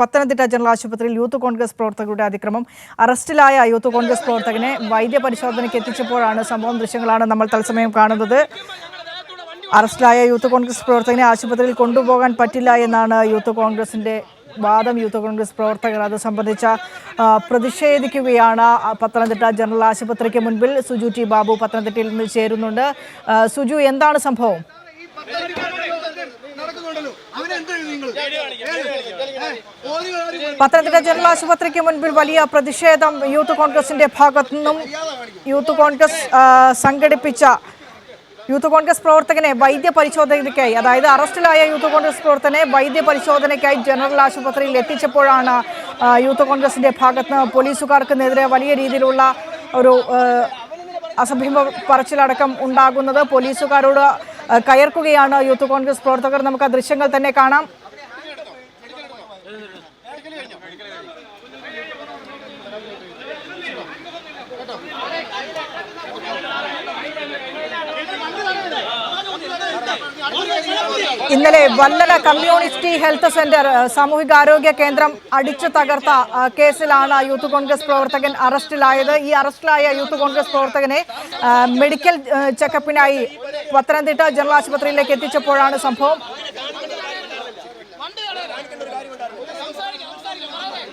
Pathanamthitta general ആശുപത്രിയിൽ youth Congress പ്രവർത്തകരുടെ അതിക്രമം. അറസ്റ്റിലായ യൂത്ത് കോൺഗ്രസ് പ്രവർത്തകനെ വൈദ്യപരിശോധനയ്ക്ക് എത്തിച്ചപ്പോഴാണ് സംഭവം. ദൃശ്യങ്ങളാണ് നമ്മൾ തത്സമയം കാണുന്നത്. അറസ്റ്റിലായ യൂത്ത് കോൺഗ്രസ് പ്രവർത്തകനെ ആശുപത്രിയിൽ കൊണ്ടുപോകാൻ പറ്റില്ല എന്നാണ് യൂത്ത് കോൺഗ്രസിന്റെ വാദം. യൂത്ത് കോൺഗ്രസ് പ്രവർത്തകർ അത് സംബന്ധിച്ച പ്രതിഷേധിക്കുകയാണ്. പത്തനംതിട്ട ജനറൽ ആശുപത്രിക്ക് മുൻപിൽ സുജു ടി ബാബു പത്തനംതിട്ടയിൽ നിന്ന് ചേരുന്നുണ്ട്. സുജു എന്താണ് സംഭവം നടക്കുന്നുണ്ടല്ലോ അവനെന്താ നിങ്ങൾ ഒരു കാര്യം പത്തനംതിട്ട ജനറൽ ആശുപത്രിക്ക് മുൻപിൽ വലിയ പ്രതിഷേധം യൂത്ത് കോൺഗ്രസിന്റെ ഭാഗത്തു നിന്നും. യൂത്ത് കോൺഗ്രസ് സംഘടിപ്പിച്ച യൂത്ത് കോൺഗ്രസ് പ്രവർത്തകനെ വൈദ്യ പരിശോധനയ്ക്കായി അതായത് അറസ്റ്റിലായ യൂത്ത് കോൺഗ്രസ് പ്രവർത്തകനെ വൈദ്യ പരിശോധനയ്ക്കായി ജനറൽ ആശുപത്രിയിൽ എത്തിച്ചപ്പോഴാണ് യൂത്ത് കോൺഗ്രസിന്റെ ഭാഗത്ത് നിന്ന് പോലീസുകാർക്കെതിരെ വലിയ രീതിയിലുള്ള ഒരു അസഭ്യ പറച്ചിലടക്കം ഉണ്ടാകുന്നത്. പോലീസുകാരോട് കയർക്കുകയാണ് യൂത്ത് കോൺഗ്രസ് പ്രവർത്തകർ. നമുക്ക് ആ ദൃശ്യങ്ങൾ തന്നെ കാണാം. ഇന്നലെ വല്ലല കമ്മ്യൂണിറ്റി ഹെൽത്ത് സെന്റർ സാമൂഹികാരോഗ്യ കേന്ദ്രം അടിച്ചു തകർത്ത കേസിലാണ് യൂത്ത് കോൺഗ്രസ് പ്രവർത്തകൻ അറസ്റ്റിലായത്. ഈ അറസ്റ്റിലായ യൂത്ത് കോൺഗ്രസ് പ്രവർത്തകനെ മെഡിക്കൽ ചെക്കപ്പിനായി പത്തനംതിട്ട ജനറൽ ആശുപത്രിയിലേക്ക് എത്തിച്ചപ്പോഴാണ് സംഭവം.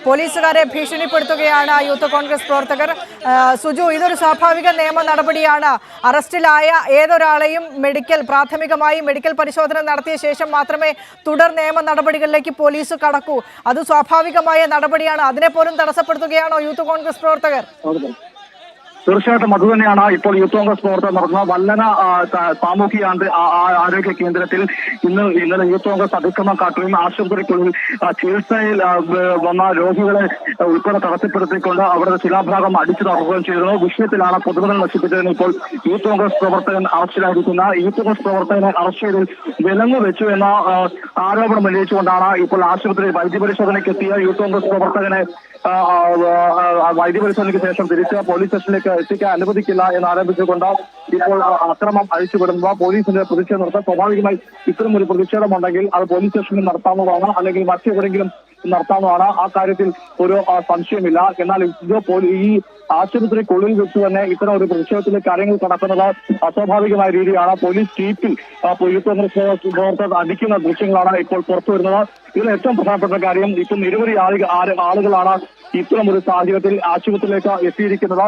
പോലീസുകാരെ ഭീഷണിപ്പെടുത്തുകയാണ് യൂത്ത് കോൺഗ്രസ് പ്രവർത്തകർ. സുജു ഇതൊരു സ്വാഭാവിക നിയമ നടപടിയാണ്. അറസ്റ്റിലായ ഏതൊരാളെയും മെഡിക്കൽ പ്രാഥമികമായി മെഡിക്കൽ പരിശോധന നടത്തിയ ശേഷം മാത്രമേ തുടർ നിയമ നടപടികളിലേക്ക് പോലീസ് കടക്കൂ. അത് സ്വാഭാവികമായ നടപടിയാണ്. അതിനെ പോലും തടസ്സപ്പെടുത്തുകയാണോ യൂത്ത് കോൺഗ്രസ് പ്രവർത്തകർ? തീർച്ചയായിട്ടും അത് തന്നെയാണ് ഇപ്പോൾ യൂത്ത് കോൺഗ്രസ് പ്രവർത്തകർ നടന്ന വല്ലന സാമൂഹിക ആരോഗ്യ കേന്ദ്രത്തിൽ ഇന്ന് ഇന്നലെ യൂത്ത് കോൺഗ്രസ് അതിക്രമം കാട്ടുകയും ആശുപത്രിക്കുള്ളിൽ ചികിത്സയിൽ വന്ന രോഗികളെ ഉൾപ്പെടെ തടസ്സപ്പെടുത്തിക്കൊണ്ട് അവരുടെ ശിലാഭാഗം അടിച്ചു തകർക്കുകയും ചെയ്തിരുന്നു. വിഷയത്തിലാണ് പൊതുമുതൽ നശിപ്പിച്ചതിന് ഇപ്പോൾ യൂത്ത് കോൺഗ്രസ് പ്രവർത്തകൻ അറസ്റ്റിലായിരിക്കുന്ന യൂത്ത് കോൺഗ്രസ് പ്രവർത്തകനെ അറസ്റ്റ് ചെയ്തിൽ വിലങ്ങ് വെച്ചു എന്ന ആരോപണം ഉന്നയിച്ചുകൊണ്ടാണ് ഇപ്പോൾ ആശുപത്രി വൈദ്യപരിശോധനയ്ക്ക് എത്തിയ യൂത്ത് കോൺഗ്രസ് പ്രവർത്തകനെ വൈദ്യപരിശോധനയ്ക്ക് ശേഷം തിരിച്ച് പോലീസ് സ്റ്റേഷനിലേക്ക് എത്തിക്കാൻ അനുവദിക്കില്ല എന്ന് ആരോപിച്ചുകൊണ്ട് ഇപ്പോൾ അക്രമം അഴിച്ചുവിടുന്നത്. പോലീസിന്റെ പ്രതിഷേധം നടത്താൻ സ്വാഭാവികമായി ഇത്തരം ഒരു പ്രതിഷേധമുണ്ടെങ്കിൽ അത് പോലീസ് സ്റ്റേഷനിൽ നടത്താവുന്നതാണ് അല്ലെങ്കിൽ മറ്റെവിടെയെങ്കിലും നടത്താവുന്നതാണ്. ആ കാര്യത്തിൽ ഒരു സംശയമില്ല. എന്നാൽ ഇത് ഈ ആശുപത്രിക്കുള്ളിൽ വെച്ച് തന്നെ ഇത്തരം ഒരു പ്രതിഷേധത്തിലെ കാര്യങ്ങൾ നടക്കുന്നത് അസ്വാഭാവികമായ രീതിയാണ്. പോലീസ് ജീപ്പിൽ ആ, യൂത്ത് കോൺഗ്രസ് പ്രവർത്തകർ അടിക്കുന്ന ദൃശ്യങ്ങളാണ് ഇപ്പോൾ പുറത്തു വരുന്നത് ഇതിൽ ഏറ്റവും പ്രധാനപ്പെട്ട കാര്യം ഇപ്പം നിരവധി ആളുകളാണ് ഇത്തരം ഒരു സാഹചര്യത്തിൽ ആശുപത്രിയിലേക്ക് എത്തിയിരിക്കുന്നത്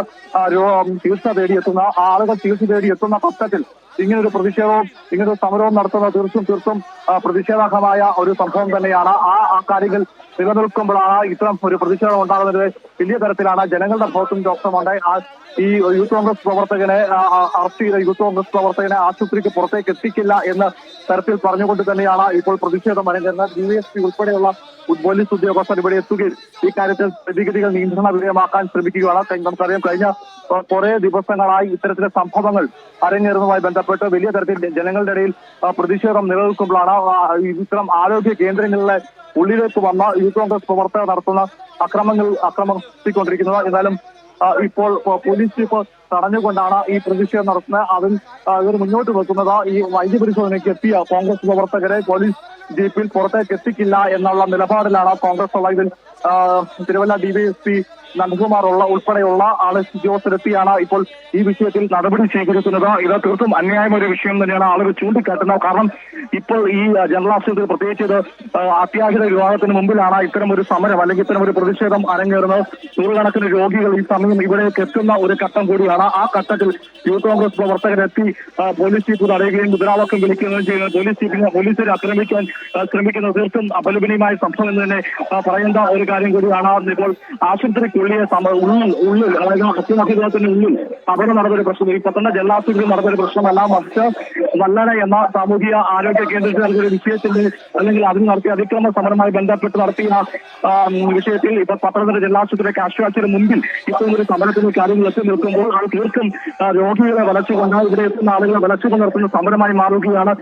ചികിത്സ തേടിയെത്തുന്ന ആളുകൾ ചികിത്സ തേടിയെത്തുന്ന ഘട്ടത്തിൽ ഇങ്ങനൊരു പ്രതിഷേധവും ഇങ്ങനൊരു സമരവും നടത്തുന്ന തീർച്ചും തീർത്തും പ്രതിഷേധാർഹമായ ഒരു സംഭവം തന്നെയാണ് ആ കാര്യങ്ങൾ നിലനിൽക്കുമ്പോഴാണ് ഇത്തരം ഒരു പ്രതിഷേധം ഉണ്ടാകുന്നത്. വലിയ തരത്തിലാണ് ജനങ്ങളുടെ ഭാഗത്തും രോക്ഷമുണ്ട് ആ ഈ യൂത്ത് കോൺഗ്രസ് പ്രവർത്തകനെ അറസ്റ്റ് ചെയ്ത യൂത്ത് കോൺഗ്രസ് പ്രവർത്തകനെ ആശുപത്രിക്ക് പുറത്തേക്ക് എത്തിക്കില്ല എന്ന തരത്തിൽ പറഞ്ഞുകൊണ്ട് തന്നെയാണ് ഇപ്പോൾ പ്രതിഷേധം അരങ്ങേറുന്നത്. ഡി എസ് പി ഉൾപ്പെടെയുള്ള പോലീസ് ഉദ്യോഗസ്ഥർ ഇവിടെ എത്തുകയും ഈ കാര്യത്തിൽ സ്ഥിതിഗതികൾ നിയന്ത്രണ വിധേയമാക്കാൻ ശ്രമിക്കുകയാണ്. നമുക്കറിയാം കഴിഞ്ഞ കുറെ ദിവസങ്ങളായി ഇത്തരത്തിലെ സംഭവങ്ങൾ അരങ്ങേറുന്നതുമായി ബന്ധപ്പെട്ട് വലിയ തരത്തിൽ ജനങ്ങളുടെ ഇടയിൽ പ്രതിഷേധം നിലനിൽക്കുമ്പോഴാണ് ഇത്തരം ആരോഗ്യ കേന്ദ്രങ്ങളിലെ ഉള്ളിലേക്ക് വന്ന യൂത്ത് കോൺഗ്രസ് പ്രവർത്തകർ നടത്തുന്ന അക്രമങ്ങൾ അക്രമിച്ചുകൊണ്ടിരിക്കുന്നത് എന്നാലും ഇപ്പോൾ പോലീസ് ഇപ്പോൾ തടഞ്ഞുകൊണ്ടാണ് ഈ പ്രതിഷേധം നടത്തുന്നത്. അതിൽ ഇവർ മുന്നോട്ട് വെക്കുന്നത്. ഈ വൈദ്യ പരിശോധനയ്ക്ക് എത്തിയ കോൺഗ്രസ് പ്രവർത്തകരെ പോലീസ് ജീപ്പിൽ പുറത്തേക്ക് എത്തിക്കില്ല എന്നുള്ള നിലപാടിലാണ് കോൺഗ്രസ് ഉള്ള ഇതിൽ തിരുവല്ല ഡിവൈഎസ്പി നന്ദകുമാർ ഉള്ള ഉൾപ്പെടെയുള്ള ആൾ ഉദ്യോഗസ്ഥരെത്തിയാണ് ഇപ്പോൾ ഈ വിഷയത്തിൽ നടപടി സ്വീകരിക്കുന്നത്. ഇത് തീർത്തും അന്യായം ഒരു വിഷയം തന്നെയാണ് ആളുകൾ ചൂണ്ടിക്കാട്ടുന്നത്. കാരണം ഇപ്പോൾ ഈ ജനറൽ ആശുപത്രി പ്രത്യേകിച്ച് ഇത് അത്യാഹിത വിഭാഗത്തിന് മുമ്പിലാണ് ഇത്തരം ഒരു സമരം അല്ലെങ്കിൽ ഇത്തരം ഒരു പ്രതിഷേധം അരങ്ങേറുന്നത്. നൂറുകണക്കിന് രോഗികൾ ഈ സമയം ഇവിടേക്ക് എത്തുന്ന ഒരു ഘട്ടം കൂടിയാണ്. ആ ഘട്ടത്തിൽ യൂത്ത് കോൺഗ്രസ് പ്രവർത്തകരെത്തി പോലീസ് ചീഫ് തടയുകയും മുദ്രാവാക്യം വിളിക്കുകയും ചെയ്യുന്നത് പോലീസ് ചീഫിനെ പോലീസിനെ ആക്രമിക്കാൻ ശ്രമിക്കുന്നത് തീർത്തും അപലപനീയമായ സംഭവം എന്ന് തന്നെ പറയേണ്ട ഒരു കാര്യം കൂടിയാണ് ഇപ്പോൾ ആശുപത്രിക്കുള്ളിലെ സമ- ഉള്ളിൽ ഉള്ളിൽ അതായത് ഹത്യമാക്കിയതിന്റെ ഉള്ളിൽ അവിടെ നടന്നൊരു പ്രശ്നം ഈ പത്തനംതിട്ട ജലാശുപത്രിയിൽ നടന്നൊരു പ്രശ്നമല്ല മറിച്ച് വല്ലന എന്ന സാമൂഹിക ആരോഗ്യ കേന്ദ്രത്തിൽ നടത്തിയ വിഷയത്തിന്റെ അല്ലെങ്കിൽ അതിന് നടത്തിയ അതിക്രമ സമരമായി ബന്ധപ്പെട്ട് നടത്തിയ വിഷയത്തിൽ ഇപ്പൊ പത്തനംതിട്ട ജില്ലാശുപത്രി കാശ്വാസിന് മുമ്പിൽ ഇപ്പോൾ ഒരു സമരത്തിന് കാര്യങ്ങൾ എത്തി നിൽക്കുമ്പോൾ തീർത്തും രോഗികളെ വലച്ചുകൊണ്ട് ഇവിടെ എത്തുന്ന ആളുകളെ വലച്ചുകൊണ്ട് നടത്തുന്ന സമരമായി മാറുകയാണ്.